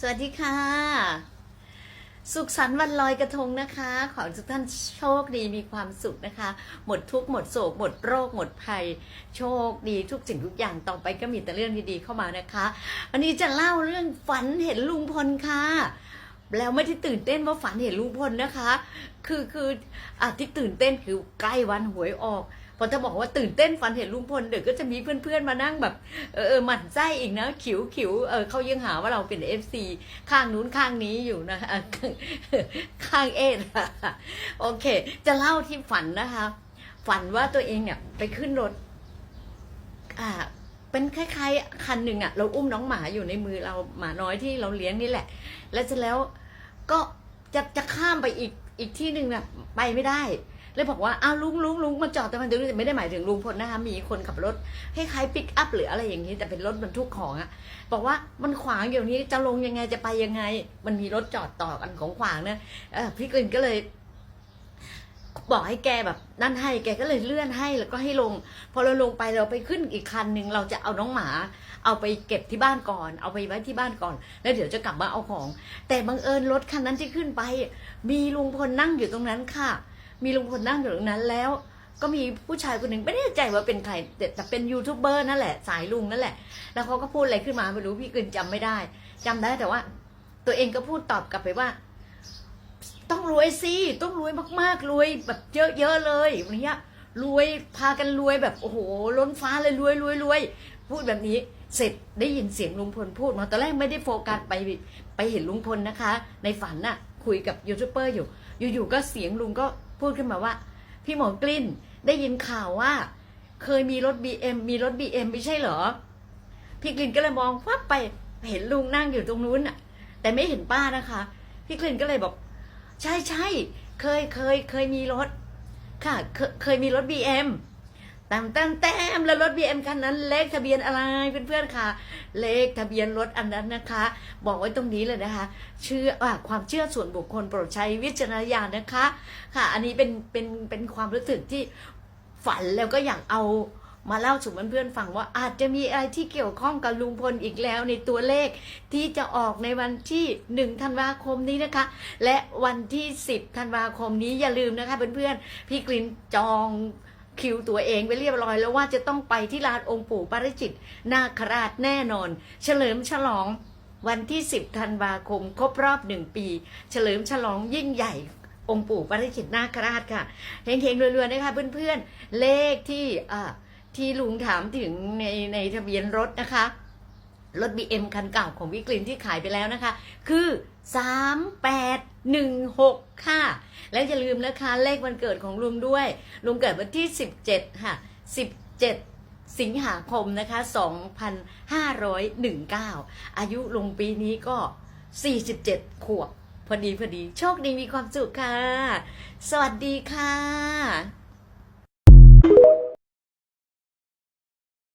สวัสดีค่ะ สุขสันต์วันลอยกระทงนะคะ ขอให้ทุกท่านโชคดีมีความสุขนะคะ หมดทุกข์หมดโศก หมดโรค หมดภัย โชคดีทุกสิ่งทุกอย่างต่อไปก็มีแต่เรื่องดีๆเข้ามานะคะ วันนี้จะเล่าเรื่องฝันเห็นลุงพลค่ะแล้วไม่ได้ตื่นเต้นว่าฝันเห็นลุงพลนะคะ คือคืออะที่ตื่นเต้นคือใกล้วันหวยออก พอจะบอกว่าตื่นเต้นฝันเห็นลุงพลเดี๋ยวก็จะมีเพื่อนๆมานั่งแบบเออเออหมั่นไส้อีกนะขิวขิวเออเขายังหาว่าเราเป็นเอฟซีข้างนู้นข้างนี้อยู่นะอะข้างเอ็ดโอเค จะเล่าที่ฝันนะคะ ฝันว่าตัวเองเนี่ยไปขึ้นรถ อ่า เป็นคล้ายๆ คันหนึ่งอะเราอุ้มน้องหมาอยู่ในมือเราหมาน้อยที่เราเลี้ยงนี่แหละ แล้วเสร็จแล้วก็จะจะข้ามไปอีกอีกที่หนึ่งน่ะ ไปไม่ได้ เลยบอกว่าอ้าวลุงลุงลุงมาจอดแต่มันถึงไม่ได้หมายถึงลุงพลนะคะมีคนขับรถคล้ายๆปิกอัพหรืออะไรอย่างนี้แต่เป็นรถบรรทุกของอะบอกว่ามันขวางอยู่นี้จะลงยังไงจะไปยังไง มันมีรถจอดต่อกันของขวางเนะเออพี่กลินก็เลยบอกให้แกแบบนั่นให้แกก็เลยเลื่อนให้แล้วก็ให้ลง พอเราลงไปเราไปขึ้นอีกคันหนึ่งเราจะเอาน้องหมา เอาไปเก็บที่บ้านก่อน เอาไปไว้ที่บ้านก่อน แล้วเดี๋ยวจะกลับมาเอาของ แต่บังเอิญรถคันนั้นที่ขึ้นไป มีลุงพลนั่งอยู่ตรงนั้นค่ะ มีลุงพลนั่งอยู่ตรงนั้นแล้ว ก็มีผู้ชายคนหนึ่งไม่แน่ใจว่าเป็นใครแต่แต่เป็นยูทูบเบอร์นั่นแหละ สายลุงนั่นแหละ แล้วเขาก็พูดอะไรขึ้นมาไม่รู้พี่กึนจำไม่ได้จำได้แต่ว่า ตัวเองก็พูดตอบกลับไปว่า ต้องรวยสิต้องรวยมากๆรวยแบบเยอะๆเลยอย่างเงี้ยรวยพากันรวยแบบโอ้โหล้นฟ้าเลยรวยรวยรวยพูดแบบนี้เสร็จได้ยินเสียงลุงพลพูดมาตอนแรกไม่ได้โฟกัสไปไปเห็นลุงพลนะคะ ในฝันน่ะ คุยกับยูทูบเบอร์อยู่ อยู่ๆก็เสียงลุงก็ พูดขึ้นมาว่า พี่หมอกลิ้นได้ยินข่าวว่า เคยมีรถบีเอ็มมีรถบีเอ็มไม่ใช่เหรอ พี่กลิ่นก็เลยมองวับไปเห็นลุงนั่งอยู่ตรงนู้นน่ะแต่ไม่เห็นป้านะคะ พี่กลิ่นก็เลยบอก ใช่ใช่เคยเคยเคยมีรถ ค่ะ เคยเคยมีรถบีเอ็ม แต้มแต้มแต้มแล้วรถบีเอ็มคันนั้น เลขทะเบียนอะไรเพื่อนๆค่ะ เลขทะเบียนรถอันนั้นนะคะ บอกไว้ตรงนี้เลยนะคะ เชื่ออะความเชื่อส่วนบุคคลโปรดใช้วิจารณญาณนะคะ ค่ะ อันนี้เป็นเป็นเป็นความรู้สึกที่ฝันแล้วก็อยากเอามาเล่าสู่เพื่อนๆฟังว่าอาจจะมีอะไรที่เกี่ยวข้องกับลุงพลอีกแล้วในตัวเลขที่จะออกในวันที่1ธันวาคมนี้นะคะ และวันที่ 10ธันวาคมนี้อย่าลืมนะคะเพื่อนๆพี่กลินจอง คิวตัวเองไปเรียบร้อยแล้วว่าจะต้องไปที่ลานองค์ปู่ปาริจิตนาคราชแน่นอน เฉลิมฉลองวันที่ 10 ธันวาคม ครบรอบหนึ่งปี เฉลิมฉลองยิ่งใหญ่องค์ปู่ปาริจิตนาคราชค่ะเฮงๆรวยๆนะคะเพื่อนๆเลขที่ที่ลุงถามถึงในในทะเบียนรถนะคะ รถ BM คันเก่าของวิกลินที่ขายไปแล้วนะคะ คือ 3816 ค่ะ และอย่าลืมนะคะเลขวันเกิดของลุงด้วยลุงเกิดวันที่ 17 ค่ะ 17 สิงหาคมนะคะ 2519 อายุลุงปีนี้ก็ 47 ขวบพอดีพอดี โชคดีมีความสุขค่ะ สวัสดีค่ะ